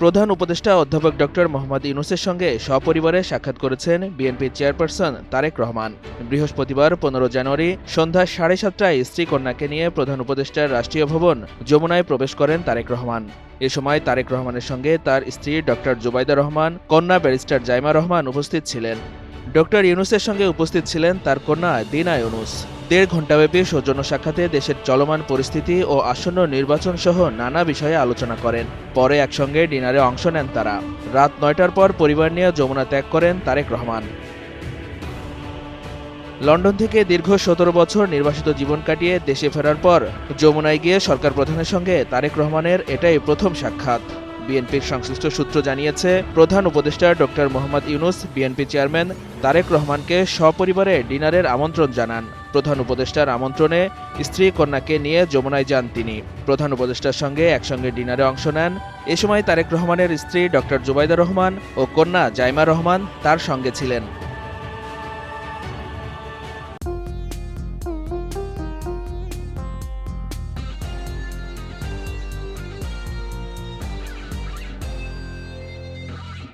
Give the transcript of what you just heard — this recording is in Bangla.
প্রধান উপদেষ্টা অধ্যাপক ডক্টর মোহাম্মদ ইউনুসের সঙ্গে সপরিবারে সাক্ষাৎ করেছেন বিএনপি চেয়ারপারসন তারেক রহমান। বৃহস্পতিবার পনেরো জানুয়ারি সন্ধ্যা সাড়ে সাতটায় স্ত্রী কন্যাকে নিয়ে প্রধান উপদেষ্টার রাষ্ট্রীয় ভবন যমুনায় প্রবেশ করেন তারেক রহমান। এ সময় তারেক রহমানের সঙ্গে তার স্ত্রী ডক্টর জুবাইদা রহমান, কন্যা ব্যারিস্টার জাইমা রহমান উপস্থিত ছিলেন। ডক্টর ইউনুসের সঙ্গে উপস্থিত ছিলেন তার কন্যা দিনা ইউনুস। দেড় ঘণ্টাব্যাপী সৌজন্য সাক্ষাতে দেশের চলমান পরিস্থিতি ও আসন্ন নির্বাচন সহ নানা বিষয়ে আলোচনা করেন। পরে একসঙ্গে ডিনারে অংশ নেন তারা। রাত নয়টার পর পরিবার নিয়ে যমুনা ত্যাগ করেন তারেক রহমান। লন্ডন থেকে দীর্ঘ সতেরো বছর নির্বাসিত জীবন কাটিয়ে দেশে ফেরার পর যমুনায় গিয়ে সরকার প্রধানের সঙ্গে তারেক রহমানের এটাই প্রথম সাক্ষাৎ। বিএনপির সংশ্লিষ্ট সূত্র জানিয়েছে, প্রধান উপদেষ্টা doctor Mohammad Yunus, BNP chairman Tarique রহমানকে সপরিবারে ডিনারের আমন্ত্রণ জানান। প্রধান উপদেষ্টার আমন্ত্রণে স্ত্রী কন্যাকে নিয়ে যমুনায় যান তিনি। প্রধান উপদেষ্টার সঙ্গে একসঙ্গে ডিনারে অংশ নেন। এ সময় তারেক রহমানের স্ত্রী ডক্টর জুবাইদা রহমান ও কন্যা জাইমা রহমান তার সঙ্গে ছিলেন।